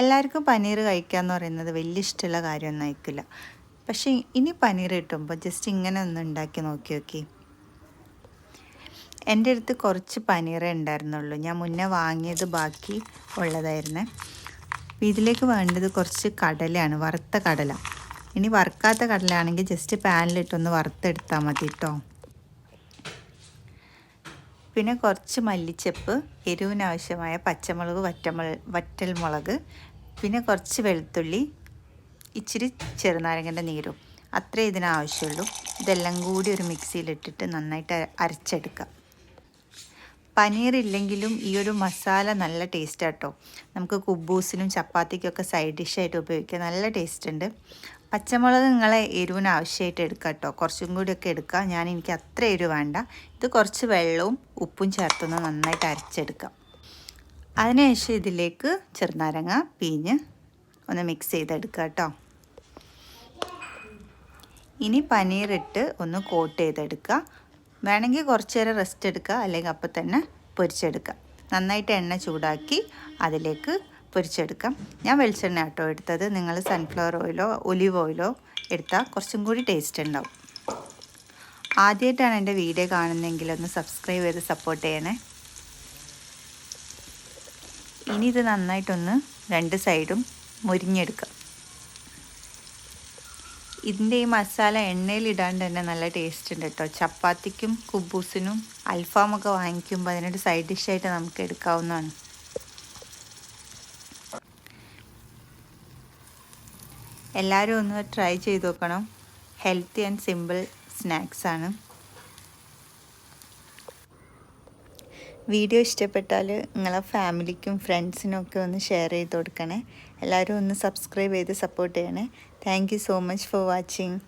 എല്ലാവർക്കും പനീർ കഴിക്കുക എന്ന് പറയുന്നത് വലിയ ഇഷ്ടമുള്ള കാര്യമൊന്നും ആയിരിക്കില്ല. പക്ഷേ ഇനി പനീർ കിട്ടുമ്പോൾ ജസ്റ്റ് ഇങ്ങനെ ഒന്ന് ഉണ്ടാക്കി നോക്കി നോക്കി. എന്റെ അടുത്ത് കുറച്ച് പനീറേ ഉണ്ടായിരുന്നുള്ളൂ. ഞാൻ മുന്നേ വാങ്ങിയത് ബാക്കി ഉള്ളതായിരുന്നു. ഇതിലേക്ക് വേണ്ടത് കുറച്ച് കടലയാണ് വറുത്ത കടല. ഇനി വറുക്കാത്ത കടലയാണെങ്കിൽ ജസ്റ്റ് പാനിലിട്ടൊന്ന് വറുത്തെടുത്താൽ മതി കേട്ടോ പിന്നെ കുറച്ച് മല്ലിച്ചപ്പ് എരിവിനാവശ്യമായ പച്ചമുളക് വറ്റമുള വറ്റൽമുളക് പിന്നെ കുറച്ച് വെളുത്തുള്ളി ഇച്ചിരി ചെറുനാരങ്ങന്റെ നീരും. അത്രേ ഇതിനാവശ്യമുള്ളൂ ഇതെല്ലാം കൂടി ഒരു മിക്സിയിലിട്ടിട്ട് നന്നായിട്ട് അരച്ചെടുക്കാം പനീർ ഇല്ലെങ്കിലും ഈ ഒരു മസാല നല്ല ടേസ്റ്റ് കേട്ടോ നമുക്ക് കുബൂസിനും ചപ്പാത്തിക്കൊക്കെ സൈഡ് ഡിഷായിട്ട് ഉപയോഗിക്കാം നല്ല ടേസ്റ്റ് ഉണ്ട് പച്ചമുളക് നിങ്ങളെ എരിവിന് ആവശ്യമായിട്ട് എടുക്കുക കേട്ടോ കുറച്ചും കൂടിയൊക്കെ എടുക്കുക ഞാൻ എനിക്ക് അത്ര എരിവ് വേണ്ട. ഇത് കുറച്ച് വെള്ളവും ഉപ്പും ചേർത്തൊന്ന് നന്നായിട്ട് അരച്ചെടുക്കാം. അതിനുശേഷം ഇതിലേക്ക് ചെറുനാരങ്ങ പീഞ്ഞ് ഒന്ന് മിക്സ് ചെയ്തെടുക്കുക കേട്ടോ ഇനി പനീറിട്ട് ഒന്ന് കോട്ട് ചെയ്തെടുക്കുക. വേണമെങ്കിൽ കുറച്ച് നേരം റെസ്റ്റ് എടുക്കുക. അല്ലെങ്കിൽ അപ്പം തന്നെ പൊരിച്ചെടുക്കുക. നന്നായിട്ട് എണ്ണ ചൂടാക്കി അതിലേക്ക് പൊരിച്ചെടുക്കാം. ഞാൻ വെളിച്ചെണ്ണ ആട്ടോ എടുത്തത്. നിങ്ങൾ സൺഫ്ലവർ ഓയിലോ ഒലിവ് ഓയിലോ എടുത്താൽ കുറച്ചും കൂടി ടേസ്റ്റ് ഉണ്ടാവും. ആദ്യമായിട്ടാണ് എന്റെ വീഡിയോ കാണുന്നതെങ്കിൽ ഒന്ന് സബ്സ്ക്രൈബ് ചെയ്ത് സപ്പോർട്ട് ചെയ്യണേ. ഇനി ഇത് നന്നായിട്ടൊന്ന് രണ്ട് സൈഡും മുരിഞ്ഞെടുക്കാം. ഇതിന്റെ ഈ മസാല എണ്ണയിൽ ഇടാണ്ട് തന്നെ നല്ല ടേസ്റ്റ് ഉണ്ട് കേട്ടോ ചപ്പാത്തിക്കും കുബൂസിനും അൽഫാമൊക്കെ വാങ്ങിക്കുമ്പോൾ അതിനൊരു സൈഡ് ഡിഷായിട്ട് നമുക്ക് എടുക്കാവുന്നതാണ്. എല്ലാവരും ഒന്ന് ട്രൈ ചെയ്ത് നോക്കണം. Healthy and simple snacks video ഇഷ്ടപ്പെട്ടാൽ നിങ്ങളെ ഫാമിലിക്കും ഫ്രണ്ട്സിനും ഒക്കെ ഒന്ന് ഷെയർ ചെയ്ത് കൊടുക്കണേ. എല്ലാവരും ഒന്ന് സബ്സ്ക്രൈബ് ചെയ്ത് സപ്പോർട്ട് ചെയ്യണേ. Thank so much for watching